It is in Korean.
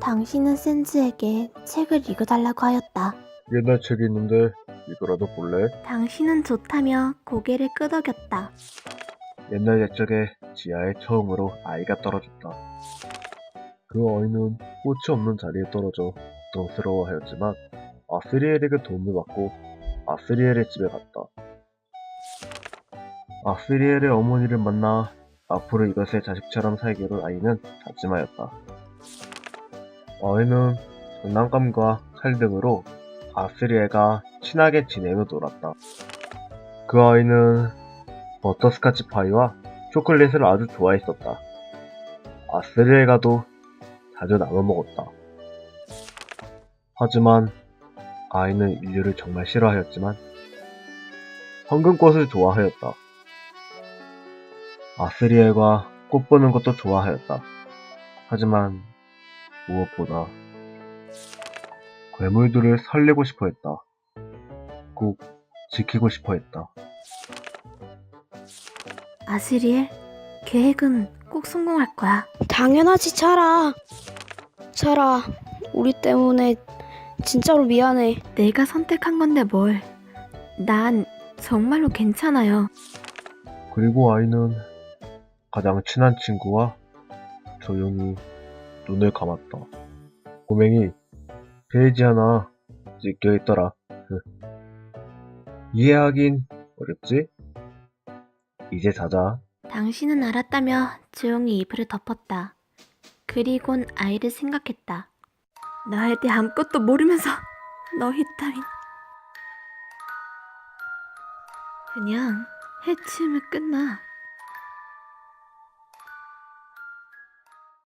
당신은 센즈에게 책을 읽어달라고 하였다. 옛날 책이 있는데 이거라도 볼래? 당신은 좋다며 고개를 끄덕였다. 옛날 옛적에 지하에 처음으로 아이가 떨어졌다. 그 아이는 꽃이 없는 자리에 떨어져 고통스러워하였지만 아스리엘에게 도움을 받고 아스리엘의 집에 갔다. 아스리엘의 어머니를 만나 앞으로 이것의 자식처럼 살기로 아이는 다짐하였다. 아이는 장난감과 칼 등으로 아스리엘과 친하게 지내며 놀았다. 그 아이는 버터스카치 파이와 초콜릿을 아주 좋아했었다. 아스리엘과도 자주 나눠 먹었다. 하지만 아이는 인류를 정말 싫어하였지만 황금꽃을 좋아하였다. 아스리엘과 꽃 보는 것도 좋아하였다. 하지만 무엇보다 괴물들을 살리고 싶어 했다. 꼭 지키고 싶어 했다. 아스리엘, 계획은 꼭 성공할 거야. 당연하지, 차라. 차라, 우리 때문에 진짜로 미안해. 내가 선택한 건데 뭘. 난 정말로 괜찮아요. 그리고 아이는 가장 친한 친구와 조용히 눈을 감았다. 꼬맹이 페이지 하나 찢겨 있더라. 흐. 이해하긴 어렵지? 이제 자자. 당신은 알았다며 조용히 이불을 덮었다. 그리곤 아이를 생각했다. 나에 대해 아무것도 모르면서 너희 따윈 그냥 해치우면 끝나.